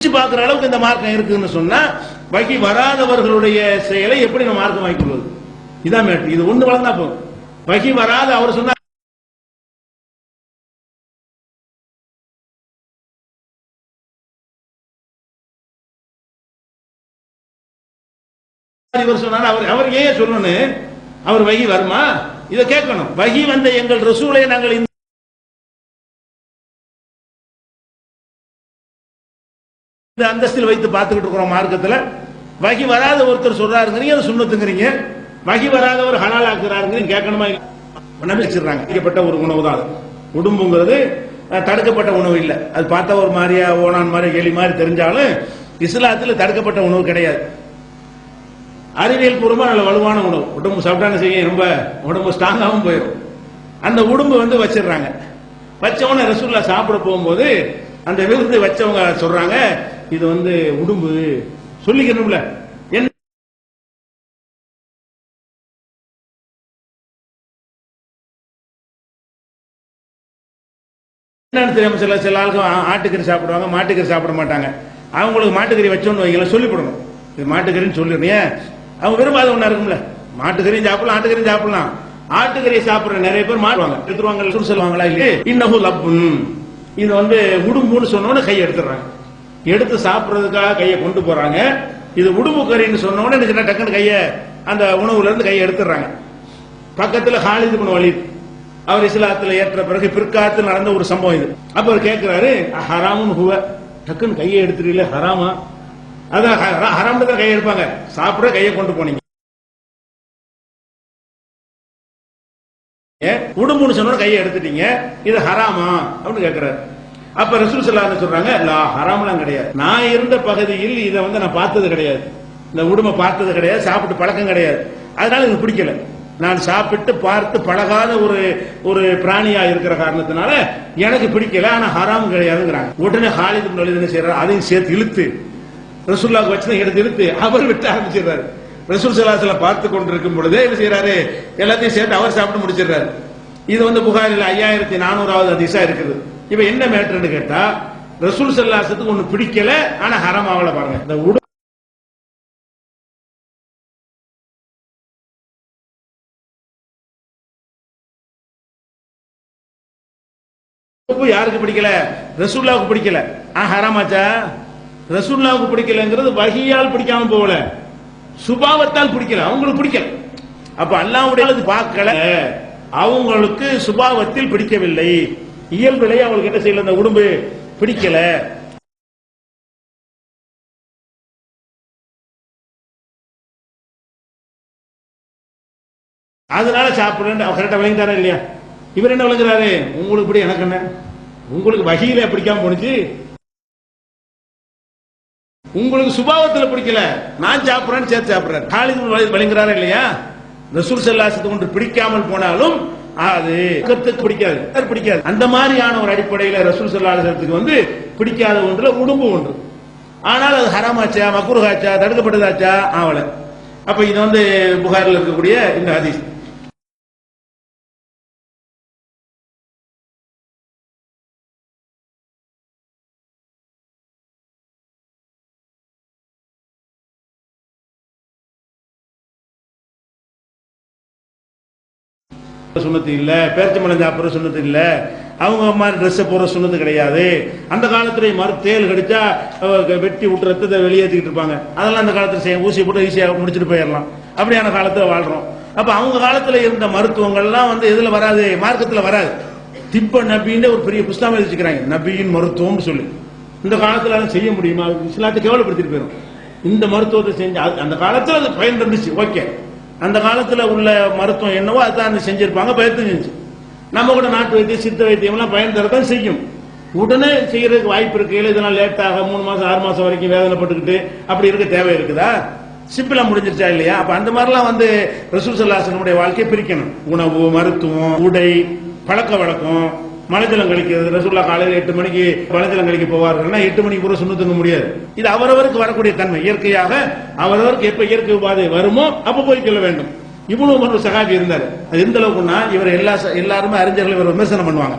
பிரிச்சு பார்க்கிற அளவுக்கு இந்த மார்க்கம் இருக்குன்னு சொன்னா வகி வராதவர்களுடைய செயலை எப்படி நம்ம மார்க்கம் வாங்கிக்கொள்வது இதான் மேட்டு இது ஒன்று வளர்ந்தா போதும். வகி வராத அவர் சொன்னா இவர் சொன்னார் அவர் அவர் ஏன் சொல்லணும்? அவர் வகி வருமா? இதை கேட்கணும். வகி வந்த எங்கள் ரசூலை நாங்கள் இந்த அந்தஸ்தில் வைத்து பார்த்துக்கிட்டு இருக்கிறோம் மார்க்கத்தில் வகி வராத ஒருத்தர் சொல்றாருங்கிறீங்க அதை சுண்ணத்துங்கிறீங்க? வகி வராதவர் ஹலால் ஆக்குறாருங்கிறீங்க கேட்கணுமா நம்பிச்சிடுறாங்க தடுக்கப்பட்ட ஒரு உணவு தான் அது. உடும்புங்கிறது தடுக்கப்பட்ட உணவு இல்லை. அது பார்த்தா ஒரு மாதிரியா ஓனான் மாதிரி எலி மாதிரி தெரிஞ்சாலும் இஸ்லாத்துல தடுக்கப்பட்ட உணவு கிடையாது. அறிவியல் பூர்வமா நல்ல வலுவான உணவு. உடம்பு சாப்பிட்டாலும் செய்ய ரொம்ப உடம்பு ஸ்ட்ராங்காகவும் போயிடும். அந்த உடம்பு வந்து வச்சிடுறாங்க. வச்சவன ரசூல்லா சாப்பிட போகும்போது அந்த விருந்து வச்சவங்க சொல்றாங்க இது வந்து உடும்பு. சொல்லிக்கணும்ல. என்ன? என்னன்னு தெரியாம சில சில ஆளுக்கு ஆட்டுக்கறி சாப்பிடுவாங்க மாட்டுக்கறி சாப்பிட மாட்டாங்க. அவங்களுக்கு மாட்டுக்கறி வச்சோன்னு வைங்கள சொல்லிவிடணும் இது மாட்டுக்கறின்னு சொல்லிடுறீங்க அவங்க விரும்பாத ஒண்ணா இருக்கும்ல. மாட்டுக்கறியும் சாப்பிடலாம் ஆட்டுக்கறியும் சாப்பிடலாம். ஆட்டுக்கறியை சாப்பிடுற நிறைய பேர் மாட்டுவாங்க. எடுத்துருவாங்க சொல்லி சொல்லுவாங்களா இல்லையே இன்னஹு லப்புன். இது வந்து உடும்புன்னு சொன்னோன்னு கையை எடுத்துடுறாங்க. எடுத்து சாப்பிடுறதுக்காக கையை கொண்டு போறாங்க. இது உடும்பு கறின்னு சொன்ன எனக்கு என்ன டக்குன்னு கையை அந்த உணவுல இருந்து கையை எடுத்துடுறாங்க. பக்கத்துல ஹாலிது பண்ண வழி அவர் இஸ்லாத்துல ஏற்ற பிறகு பிற்காலத்தில் நடந்த ஒரு சம்பவம் இது. அப்ப அவர் கேட்கிறாரு ஹராமும் ஹுவ. டக்குன்னு கையை எடுத்துறீங்களே ஹராமா? அதான் ஹராம் தான் கையை எடுப்பாங்க. சாப்பிட கையை கொண்டு போனீங்க. ஏன்? உடும்புன்னு சொன்ன கையை எடுத்துட்டீங்க. இது ஹராமா? அப்படின்னு கேட்கிறாரு அப்ப ரசூல் ஸல்லல்லாஹு சொல்றாங்க லா ஹராம்லாம் கிடையாது. நான் இருந்த பகுதியில் இதை வந்து நான் பார்த்தது கிடையாது. இந்த உடுமை பார்த்தது கிடையாது. சாப்பிட்டு பழக்கம் கிடையாது. அதனால எனக்கு பிடிக்கல. நான் சாப்பிட்டு பார்த்து பழகாத ஒரு ஒரு பிராணியா இருக்கிற காரணத்தினால எனக்கு பிடிக்கல. ஆனா ஹராம் கிடையாதுங்கிறாங்க. உடனே ஹாலித் பின் என்ன செய்யறாரு அதையும் சேர்த்து இழுத்து ரசூல்லாவுக்கு வச்சு எடுத்து இழுத்து அவர் விட்டு ஆரம்பிச்சிடுறாரு. ரசூல் சலாசல பார்த்து கொண்டிருக்கும் பொழுதே என்ன செய்யறாரு எல்லாத்தையும் சேர்த்து அவர் சாப்பிட்டு முடிச்சிடுறாரு. இது வந்து புகாரில் ஐயாயிரத்தி நானூறாவது அதிசா இருக்குது. இப்ப என்ன மேட்டர்னு கேட்டா ரசூல் சல்லாசத்துக்கு ஒண்ணு பிடிக்கல ஆனா ஹரம் ஆகல பாருங்க. இந்த உடல் யாருக்கு பிடிக்கல? ரசூல்லாவுக்கு பிடிக்கல. ஆ ஹராமாச்சா ரசூல்லாவுக்கு பிடிக்கலங்கிறது வகையால் பிடிக்காம போகல. சுபாவத்தால் பிடிக்கல. அவங்களுக்கு பிடிக்கல. அப்ப அல்லாவுடைய பார்க்கல. அவங்களுக்கு சுபாவத்தில் பிடிக்கவில்லை. இயல்பிலே அவங்களுக்கு என்ன செய்யல? அந்த உடம்பு பிடிக்கல. அதனால சாப்பிடுறேன். கரெக்டாக விளங்கிட்டாரா இல்லையா? இவர் என்ன விளங்குறாரு? உங்களுக்கு இப்படி எனக்கு என்ன? உங்களுக்கு வகையில பிடிக்காம போனிச்சு உங்களுக்கு சுபாவத்துல பிடிக்கல. நான் சாப்பிட்றேன்னு சேர்த்து சாப்பிடுறேன். காலிது விளங்குறாரா இல்லையா? ரசூல் சல்லாசத்துக்கு ஒன்று பிடிக்காமல் போனாலும் அது கத்துக்கு பிடிக்காது அது பிடிக்காது. அந்த மாதிரியான ஒரு அடிப்படையில ரசூல் சல்லாசத்துக்கு வந்து பிடிக்காத ஒன்றுல உடும்பு ஒன்று. ஆனால் அது ஹராமாச்சா மக்குருகாச்சா தடுக்கப்பட்டதாச்சா? ஆவல. அப்ப இது வந்து புகாரில் இருக்கக்கூடிய இந்த ஹதீஸ். சுண்ணத்து இல்ல பேர்ச்சம்பளம் அப்புறம் சுண்ணத்து இல்லை அவங்க மாதிரி ட்ரெஸ்ஸை போடுற சுண்ணத்து கிடையாது. அந்த காலத்துல மறு தேல் கடிச்சா வெட்டி விட்டு ரத்தத்தை வெளியேற்றிக்கிட்டு இருப்பாங்க. அதெல்லாம் அந்த காலத்துல செய்ய ஊசி போட்டு ஈஸியாக முடிச்சுட்டு போயிடலாம். அப்படியான காலத்துல வாழ்றோம். அப்ப அவங்க காலத்துல இருந்த மருத்துவங்கள்லாம் வந்து எதுல வராது? மார்க்கத்துல வராது. திப்ப நபின்னு ஒரு பெரிய புஸ்தகம் எழுதி வச்சுக்கிறாங்க நபியின் மருத்துவம்னு சொல்லி. இந்த காலத்துல அதை செய்ய முடியுமா? இஸ்லாத்தை கேவலப்படுத்திட்டு போயிடும். இந்த மருத்துவத்தை செஞ்சு அது- அந்த காலத்துல அது பயன் இருந்துச்சு ஓகே. அந்த காலத்தில் உள்ள மருத்துவம் என்னவோ அதான் செஞ்சிருப்பாங்க பயத்து செஞ்சு. நம்ம கூட நாட்டு வைத்தியம் சித்த வைத்தியம்லாம் பயன் தரத்தான் செய்யும். உடனே செய்யறதுக்கு வாய்ப்பு இருக்கு. இதெல்லாம் லேட்டாக மூணு மாசம் ஆறு மாசம் வரைக்கும் வேதனைப்பட்டுக்கிட்டு அப்படி இருக்க தேவை இருக்குதா? சிம்பிளா முடிஞ்சிருச்சா இல்லையா? அப்ப அந்த மாதிரிலாம் வந்து ரசூல் வாழ்க்கையை பிரிக்கணும். உணவு மருத்துவம் உடை பழக்க வழக்கம் மலைஜலம் கழிக்கிறது ரசூல்லா காலையில் எட்டு மணிக்கு மலைஜலம் கழிக்க போவார்கள்னா எட்டு மணிக்கு கூட சுண்ண தூங்க முடியாது. இது அவரவருக்கு வரக்கூடிய தன்மை. இயற்கையாக அவரவருக்கு எப்ப இயற்கை உபாதை வருமோ அப்ப போய் சொல்ல வேண்டும். இவ்வளவு ஒரு சகாபி இருந்தார். அது எந்த அளவுக்குன்னா இவர் எல்லா ச- எல்லாருமே அறிஞர்கள் இவர் விமர்சனம் பண்ணுவாங்க.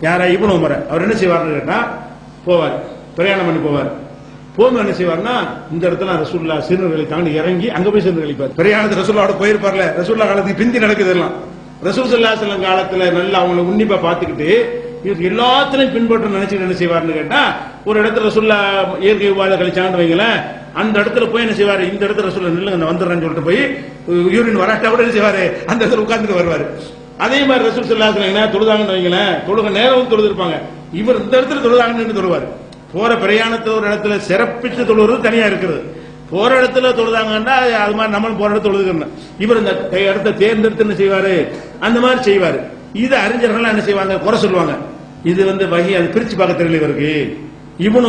யாரா இவ்வளவு முறை அவர் என்ன செய்வார்னு கேட்டா போவார். பிரயாணம் பண்ணி போவார். போகும் என்ன செய்வார்னா இந்த இடத்துல ரசூல்லா சிறுநர்களை தாண்டி இறங்கி அங்க போய் சேர்ந்து கழிப்பார். பிரயாணத்து ரசூல்லாவோட போயிருப்பார்ல. ரசூல்லா காலத்துக்கு பிந்தி நடக்குது எல்லாம். ரசூல் செல்லம் காலத்துல நல்லா அவங்கள உன்னிப்பா பார்த்துக்கிட்டு இவர் எல்லாத்திலையும் பின்பற்ற நினைச்சு என்ன செய்வார்னு கேட்டா ஒரு இடத்துல ரசூல்லா இயற்கை உபாதை கழிச்சாங்கன்னு வைங்களேன் அந்த இடத்துல போய் என்ன செய்வாரு? இந்த இடத்துல ரசூல்லா நில்லுங்க நான் வந்துடுறேன்னு சொல்லிட்டு போய் யூரின் வராட்டா கூட என்ன செய்வாரு? அந்த இடத்துல உட்கார்ந்துட்டு வருவாரு. அதே மாதிரி ரசூல் சல்லா செல்லம் தொழுதாங்கன்னு வைங்களேன் தொழுக நேரமும் தொழுது இருப்பாங்க இவர் இந்த இடத்துல தொழுதாங்கன்னு தொழுவாரு. போற பிரயாணத்தை ஒரு இடத்துல சிறப்பித்து தொழுவது தனியா இருக்குது. போற இடத்துல தொழுதாங்கன்னா அது மாதிரி நம்மளும் போற இடத்துல தொழுதுக்கணும். இவர் இந்த இடத்த தேர்ந்தெடுத்து என்ன செய்வாரு? அந்த மாதிரி செய்வாரு. இது அறிஞர்கள் என்ன செய்வாங்க? குறை சொல்லுவாங்க. இது வந்து வகி அது பிரிச்சு பார்க்க தெரியல இவருக்கு. இவனு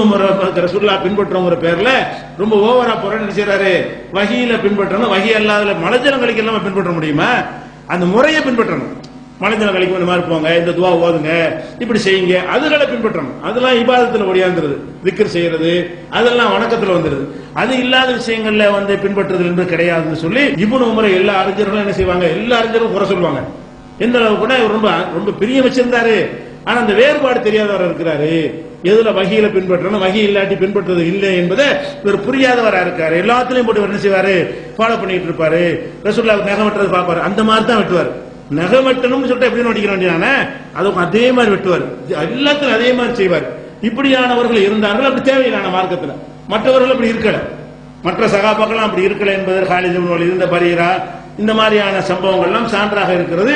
ரசூல்லா பின்பற்றவங்கிற பேர்ல ரொம்ப ஓவரா போறேன்னு என்ன வகையில பின்பற்றணும் வகி அல்லாத மலஜனங்களுக்கு எல்லாம் பின்பற்ற முடியுமா? அந்த முறையை பின்பற்றணும். மலைஞ்சல கழிக்கும் இந்த மாதிரி போங்க இந்த துவா ஓதுங்க இப்படி செய்யுங்க அதுகளை பின்பற்றணும். அதெல்லாம் இபாதத்துல ஒடியாந்துருது. திக்ர் செய்யறது அதெல்லாம் வணக்கத்துல வந்துருது. அது இல்லாத விஷயங்கள்ல வந்து பின்பற்றுறது என்று கிடையாதுன்னு சொல்லி இவனு முறை எல்லா அறிஞர்களும் என்ன செய்வாங்க? எல்லா அறிஞரும் குறை சொல்லுவாங்க. எந்த அளவு கூட இவர் ரொம்ப ரொம்ப பிரிய வச்சிருந்தாரு ஆனா அந்த வேறுபாடு தெரியாதவர் இருக்கிறாரு. எதுல வகையில பின்பற்றணும்? வகை இல்லாட்டி பின்பற்றுறது இல்லை என்பதை இவர் புரியாதவரா இருக்காரு. எல்லாத்துலயும் போட்டு என்ன செய்வாரு? ஃபாலோ பண்ணிட்டு இருப்பாரு. ரசூல்லா நகை வெட்டுறது பார்ப்பாரு. அந்த மாதிரி தான் வெட்டுவார். நகம் வெட்டணும்னு சொல்லிட்டு எப்படின்னு வெட்டிக்கிற வேண்டியதானே அதுவும் அதே மாதிரி வெட்டுவார். எல்லாத்திலும் அதே மாதிரி செய்வார். இப்படியானவர்கள் இருந்தார்கள் அப்படி தேவையில்லான மார்க்கத்துல. மற்றவர்கள் அப்படி இருக்கல. மற்ற சகாபாக்கெல்லாம் அப்படி இருக்கல என்பது ஹாலித் இருந்த இந்த பரீரா இந்த மாதிரியான சம்பவங்கள்லாம் சான்றாக இருக்கிறது.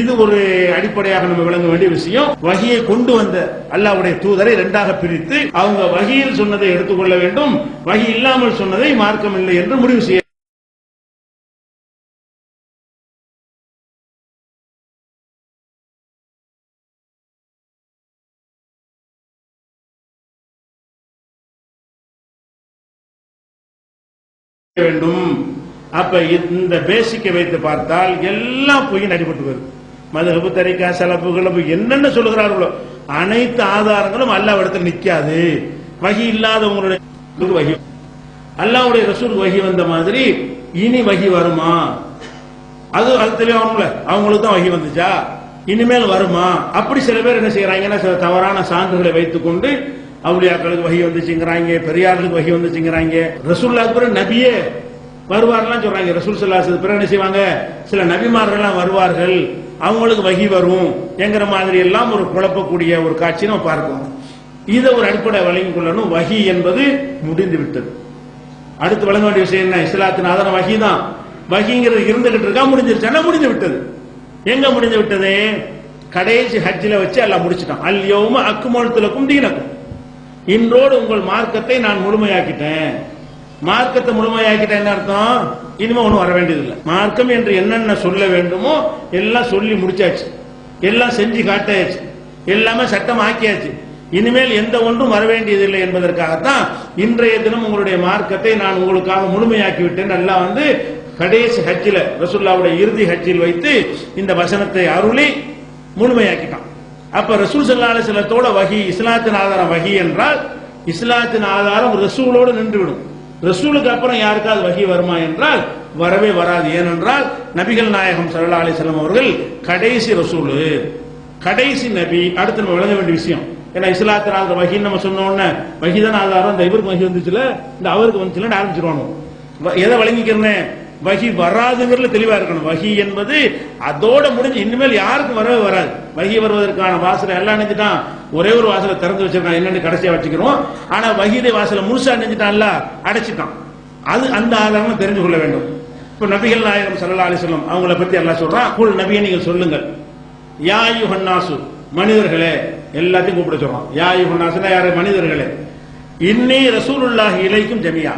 இது ஒரு அடிப்படையாக நம்ம விளங்க வேண்டிய விஷயம். வகையை கொண்டு வந்த அல்லாவுடைய தூதரை இரண்டாக பிரித்து அவங்க வகையில் சொன்னதை எடுத்துக்கொள்ள வேண்டும். வகி இல்லாமல் சொன்னதை மார்க்கம் இல்லை என்று முடிவு செய்ய வேண்டும். அப்ப இந்த பேசிக்கை வைத்து பார்த்தால் எல்லாம் பொய் அடிபட்டு வருது மதுகபு தரிக்கா செலப்பு கிளப்பு என்னென்ன சொல்லுகிறார்களோ அனைத்து ஆதாரங்களும் அல்லாஹ் இடத்துல நிக்காது. வகி இல்லாதவங்களுடைய வகி அல்லாஹ்வுடைய ரசூல் வகி வந்த மாதிரி இனி வகி வருமா? அது அது தெளிவாகணும்ல அவங்களுக்கு தான் வகி வந்துச்சா? இனிமேல் வருமா? அப்படி சில பேர் என்ன செய்யறாங்கன்னா சில தவறான சான்றுகளை வைத்துக்கொண்டு அவுளியாக்களுக்கு வகி வந்துச்சுங்கிறாங்க பெரியார்களுக்கு வகி வந்துச்சுங்கிறாங்க. ரசூல்லாக்கு நபியே வருவார்லாம் சொல்றாங்க. ரசூல் சல்லாசது பிறகு என்ன செய்வாங்க? சில நபிமார்கள்லாம் வருவார்கள். அவங்களுக்கு வகி வரும். என்கிற மாதிரி எல்லாம் ஒரு குழப்பக்கூடிய ஒரு காட்சி நம்ம பார்க்கிறோம் இதை ஒரு அடிப்படை வழங்கிக் கொள்ளணும். வகி என்பது முடிந்து விட்டது. அடுத்து வழங்க வேண்டிய விஷயம் என்ன? இஸ்லாத்தின் ஆதாரம் வகி தான். வகிங்கிறது இருந்துகிட்டு இருக்கா? முடிஞ்சிருச்சா? முடிஞ்சு விட்டது. எங்க முடிஞ்சு விட்டது? கடைசி ஹஜ்ஜில் வச்சு எல்லாம் முடிச்சிட்டான். அல்யோம அக்குமலத்துலக்கும் தீனக்கும். இன்றோடு உங்கள் மார்க்கத்தை நான் முழுமையாக்கிட்டேன். மார்க்கத்தை முழுமையாக்கிட்ட என்ன அர்த்தம்? இனிமே ஒன்றும் வர வேண்டியதில்லை. மார்க்கம் என்று என்னென்ன சொல்ல வேண்டுமோ எல்லாம் சொல்லி முடிச்சாச்சு. எல்லாம் செஞ்சு காட்டாச்சு எல்லாமே சட்டம் ஆக்கியாச்சு. இனிமேல் எந்த ஒன்றும் வர வேண்டியதில்லை என்பதற்காகத்தான் இன்றைய தினம் உங்களுடைய மார்க்கத்தை நான் உங்களுக்காக முழுமையாக்கி விட்டேன் எல்லாம் வந்து கடைசி ஹஜ்ஜில ரசூல்லாவுடைய இறுதி ஹஜ்ஜில் வைத்து இந்த வசனத்தை அருளி முழுமையாக்கிட்டான். அப்ப ரசூல் சல்லா அலிஸ்லத்தோட வகி இஸ்லாத்தின் ஆதாரம் வகி என்றால் இஸ்லாத்தின் ஆதாரம் ரசூலோடு நின்றுவிடும். ரசூலுக்கு அப்புறம் யாருக்காவது வகி வருமா என்றால் வரவே வராது. ஏனென்றால் நபிகள் நாயகம் சல்லா அலிசல்லாம் அவர்கள் கடைசி ரசூலு. கடைசி நபி. அடுத்து நம்ம விளங்க வேண்டிய விஷயம். ஏன்னா இஸ்லாத்தின் அந்த வகின்னு நம்ம சொன்ன உடனே வகிதான் ஆதாரம் இந்த இவருக்கு வகி வந்துச்சுல இந்த அவருக்கு வந்துச்சுல ஆரம்பிச்சிருவாங்க வ- எதை வழங்கிக்கிறேன்? வகி வராதுங்கிறதுல தெளிவா இருக்கணும். வகி என்பது அதோட முடிஞ்சு இனிமேல் யாருக்கும் வரவே வராது. வகி வருவதற்கான வாசலை எல்லாம் நினைச்சிட்டான் ஒரே ஒரு வாசலை திறந்து வச்சிருக்கான். என்னன்னு கடைசியா வச்சுக்கிறோம். ஆனா வகிதை வாசலை முழுசா நினைச்சிட்டான்ல அடைச்சிட்டான். அது அந்த ஆதாரம் தெரிஞ்சு கொள்ள வேண்டும். இப்ப நபிகள் நாயகம் சல்லா அலிஸ்லாம் அவங்கள பத்தி எல்லாம் சொல்றான். குல் நபியை நீங்கள் சொல்லுங்கள். யா ஹன்னாசு மனிதர்களே எல்லாத்தையும் கூப்பிட சொல்றான். யா ஹன்னாசுனா யாரு? மனிதர்களே. இன்னி ரசூலுல்லாஹி இலைக்கும் ஜமியா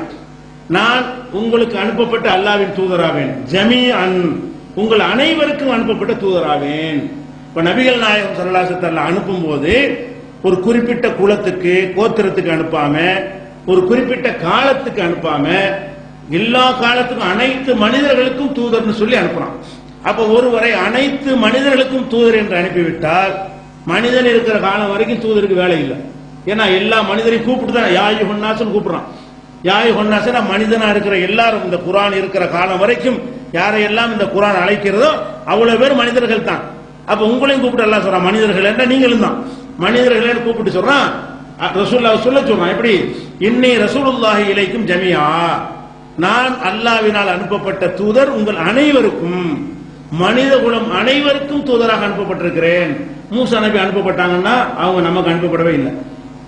நான் உங்களுக்கு அனுப்பப்பட்ட அல்லாவின் தூதராவேன். ஜமீ அன் உங்கள் அனைவருக்கும் அனுப்பப்பட்ட தூதராவேன். இப்ப நபிகள் நாயகம் சரலாசத்தல்ல அனுப்பும் போது ஒரு குறிப்பிட்ட குலத்துக்கு கோத்திரத்துக்கு அனுப்பாம ஒரு குறிப்பிட்ட காலத்துக்கு அனுப்பாம எல்லா காலத்துக்கும் அனைத்து மனிதர்களுக்கும் தூதர்னு சொல்லி அனுப்புறான். அப்ப ஒருவரை அனைத்து மனிதர்களுக்கும் தூதர் என்று அனுப்பிவிட்டால் மனிதன் இருக்கிற காலம் வரைக்கும் தூதருக்கு வேலை இல்லை. ஏன்னா எல்லா மனிதரையும் கூப்பிட்டு தான் யாயு ஹொன்னாசன் கூப்பிடுறான். யாய் ஒன்னாசன மனிதனா இருக்கிற எல்லாரும் இந்த குரான் இருக்கிற காலம் வரைக்கும் யாரையெல்லாம் இந்த குரான் அழைக்கிறதோ அவ்வளவு பேர் மனிதர்கள் தான். அப்ப உங்களையும் கூப்பிட்டு எல்லாம் சொல்றான் மனிதர்கள் என்ற நீங்களும் தான். மனிதர்கள் கூப்பிட்டு சொல்றான் ரசூல்லா சொல்ல சொல்றான் எப்படி? இன்னி ரசூலுல்லாஹி இலைக்கும் ஜமியா நான் அல்லாவினால் அனுப்பப்பட்ட தூதர் உங்கள் அனைவருக்கும் மனித குலம் அனைவருக்கும் தூதராக அனுப்பப்பட்டிருக்கிறேன். மூசா நபி அனுப்பப்பட்டாங்கன்னா அவங்க நமக்கு அனுப்பப்படவே இல்லை.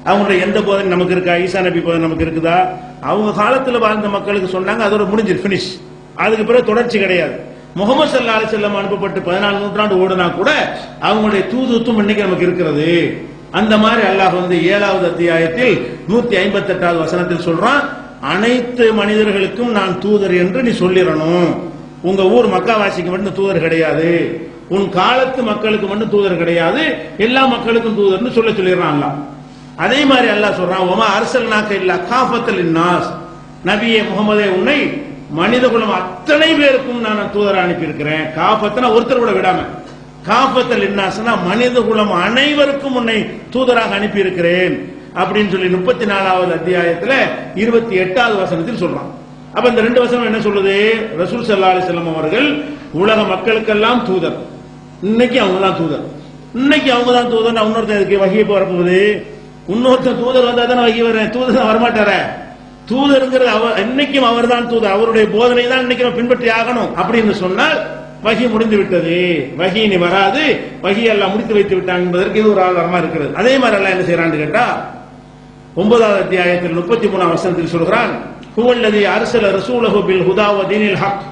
அவங்களுடைய எந்த போதனை நமக்கு இருக்கா? ஈசா நபி போதனை நமக்கு இருக்குதா? அவங்க காலத்தில் வாழ்ந்த மக்களுக்கு சொன்னாங்க அதோட முடிஞ்சு பினிஷ் அதுக்கு பிறகு தொடர்ச்சி கிடையாது. முகமது சல்லா அலி செல்லம் அனுப்பப்பட்டு பதினாலு நூற்றாண்டு ஓடுனா கூட அவங்களுடைய தூதுத்தும் இன்னைக்கு நமக்கு இருக்கிறது. அந்த மாதிரி அல்லாஹ் வந்து ஏழாவது அத்தியாயத்தில் நூத்தி ஐம்பத்தி எட்டாவது வசனத்தில் சொல்றான் அனைத்து மனிதர்களுக்கும் நான் தூதர் என்று நீ சொல்லிடணும். உங்க ஊர் மக்காவாசிக்கு மட்டும் தூதர் கிடையாது. உன் காலத்து மக்களுக்கு மட்டும் தூதர் கிடையாது. எல்லா மக்களுக்கும் தூதர்னு சொல்ல சொல்லிடுறான் அல்லாஹ். அதே மாதிரி அல்லாஹ் சொல்றான் ஒமா அரசல் நாக்க இல்ல காஃபத்தல் இன்னாஸ். நபியே முகமதே உன்னை மனித குலம் அத்தனை பேருக்கும் நான் தூதர் அனுப்பியிருக்கிறேன். காஃபத்தனா ஒருத்தர் கூட விடாம. காஃபத்தல் இன்னாஸ்னா மனித குலம் அனைவருக்கும் உன்னை தூதராக அனுப்பியிருக்கிறேன். அப்படின்னு சொல்லி முப்பத்தி நாலாவது அத்தியாயத்துல இருபத்தி எட்டாவது வசனத்தில் சொல்றான். அப்ப இந்த ரெண்டு வசனம் என்ன சொல்லுது? ரசூல் சல்லா அலிசல்லாம் அவர்கள் உலக மக்களுக்கெல்லாம் தூதர். இன்னைக்கு அவங்க தான் தூதர். இன்னைக்கு அவங்க தான் தூதர் இன்னொருத்தன் இதுக்கு வகையை வரப்போகுது இன்னொருத்தன் தூதர் வந்தா தானே வகி வரேன். தூதர் தான் வரமாட்டார. தூதருங்கிறது அவர் என்னைக்கும் அவர் தான் தூதர். அவருடைய போதனை தான் இன்னைக்கு நம்ம பின்பற்றி ஆகணும். அப்படின்னு சொன்னால் வகி முடிந்து விட்டது. வகி இனி வராது. வகி எல்லாம் முடித்து வைத்து விட்டாங்க என்பதற்கு இது ஒரு ஆதாரமா இருக்கிறது. அதே மாதிரி எல்லாம் என்ன செய்யறான்னு கேட்டா ஒன்பதாவது அத்தியாயத்தில் முப்பத்தி மூணாம் வசனத்தில் சொல்கிறான் ஹுவல்லதி அரசல ரசூலஹு பில் ஹுதாவ தீனில் ஹக்.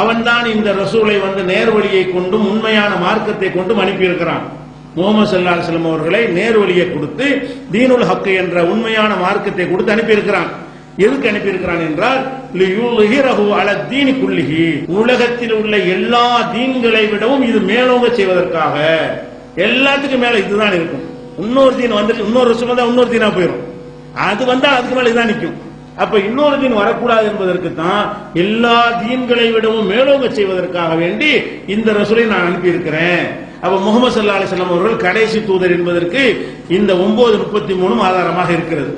அவன்தான் இந்த ரசூலை வந்து நேர்வழியை கொண்டும் உண்மையான மார்க்கத்தை கொண்டும் அனுப்பியிருக்கிறான். முகமது சல்லா அலுவலம் அவர்களை நேர்வழியை கொடுத்து தீனுல் ஹக்கு என்ற உண்மையான மார்க்கத்தை கொடுத்து அனுப்பியிருக்கிறான். எதுக்கு அனுப்பியிருக்கிறான் என்றால் தீனி உலகத்தில் உள்ள எல்லா தீன்களை விடவும் இது மேலோங்க செய்வதற்காக. எல்லாத்துக்கும் மேல இதுதான் இருக்கும். இன்னொரு தீன் வந்து இன்னொரு ரசூல் வந்தா இன்னொரு தீனா போயிடும் அது வந்தா அதுக்கு மேல இதுதான் நிற்கும் அப்ப இன்னொரு தீன் வரக்கூடாது என்பதற்கு தான் எல்லா தீன்களை விடவும் மேலோங்க செய்வதற்காக வேண்டி இந்த ரசூலை நான் அனுப்பியிருக்கிறேன். அப்ப முகமது சல்லா அலிஸ்லாம் அவர்கள் கடைசி தூதர் என்பதற்கு இந்த ஒன்பது முப்பத்தி மூணும் ஆதாரமாக இருக்கிறது.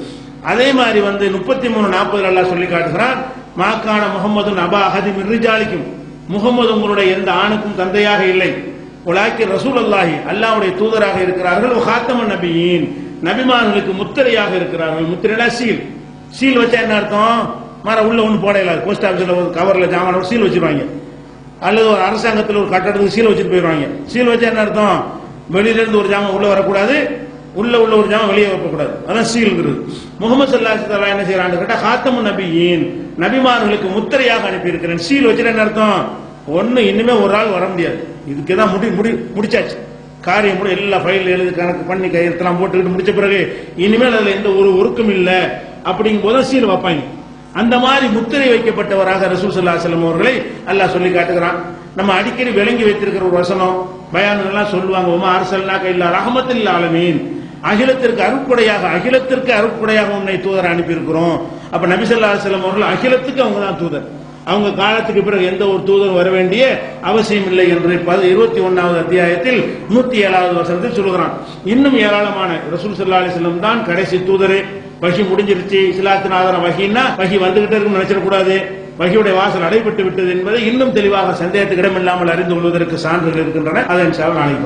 அதே மாதிரி வந்து முப்பத்தி மூணு நாற்பது அல்லா சொல்லி காட்டுகிறான் மாக்கான முகமது நபா அகதி மிர்ரிஜாலிக்கும் முகமது உங்களுடைய எந்த ஆணுக்கும் தந்தையாக இல்லை. உலாக்கி ரசூல் அல்லாஹி அல்லாவுடைய தூதராக இருக்கிறார்கள். ஹாத்தம நபியின். நபிமார்களுக்கு முத்திரையாக இருக்கிறார்கள். முத்திரைனா சீல். சீல் வச்சா என்ன அர்த்தம்? மர உள்ள ஒன்று போடையில போஸ்ட் ஆஃபீஸில் ஒரு கவரில் ஜாமான சீல் வச்சிருவாங்க. அல்லது ஒரு அரசாங்கத்தில் ஒரு கட்டடத்துக்கு சீல் வச்சுட்டு போயிடுவாங்க. சீல் வச்சா என்ன அர்த்தம்? வெளியிலேருந்து ஒரு ஜாமான் உள்ள வரக்கூடாது. உள்ள உள்ள ஒரு ஜாமம் வெளியே வைக்கக்கூடாது. அதான் சீல்ங்கிறது. முகமது சல்லாஹ் தலா என்ன செய்யறான்னு கேட்டா ஹாத்தமு நபியின் நபிமார்களுக்கு முத்திரையாக அனுப்பியிருக்கிறேன். சீல் வச்சுட்டு என்ன அர்த்தம்? ஒன்று இன்னுமே ஒரு ஆள் வர முடியாது. இதுக்கு தான் முடி முடி முடிச்சாச்சு. காரியம் கூட எல்லா ஃபைல் எழுதி கணக்கு பண்ணி கையெழுத்தெல்லாம் போட்டுக்கிட்டு முடிச்ச பிறகு இனிமேல் அதுல எந்த ஒரு ஒருக்கும் இல்லை. அப்படிங்கும் போது சீல் வைப்பாங்க. அந்த மாதிரி முத்திரை வைக்கப்பட்டவராக ரசூல் சல்லா செல்லம் அவர்களை அல்லாஹ் சொல்லி காட்டுகிறான். நம்ம அடிக்கடி விளங்கி வைத்திருக்கிற ஒரு வசனம் பயானெல்லாம் சொல்லுவாங்க உமா அரசல்னா கையில் ரஹமத்தில் ஆலமீன் அகிலத்திற்கு அருட்கொடையாக அகிலத்திற்கு அருட்கொடையாக உன்னை தூதர் அனுப்பியிருக்கிறோம். அப்ப நபிசல்லா செல்லம் அவர்கள் அகிலத்துக்கு அவங்க தான் தூதர். அவங்க காலத்துக்கு பிறகு எந்த ஒரு தூதர் வர வேண்டிய அவசியம் இல்லை என்று இருபத்தி ஒன்னாவது அத்தியாயத்தில் நூத்தி ஏழாவது வருஷத்தில் சொல்லுகிறான். இன்னும் ஏராளமான ரசூல் சல்லா அலிஸ்லம் தான் கடைசி தூதரே. வகி முடிஞ்சிருச்சு இஸ்லாத்தின் வகின்னா வகி வந்துகிட்டே இருக்குன்னு நினைச்சிடக்கூடாது. வகியுடைய வாசல் அடைபட்டு விட்டது என்பதை இன்னும் தெளிவாக சந்தேகத்துக்கு இடமில்லாமல் அறிந்து கொள்வதற்கு சான்றுகள் இருக்கின்றன. அதன் நாளைக்கு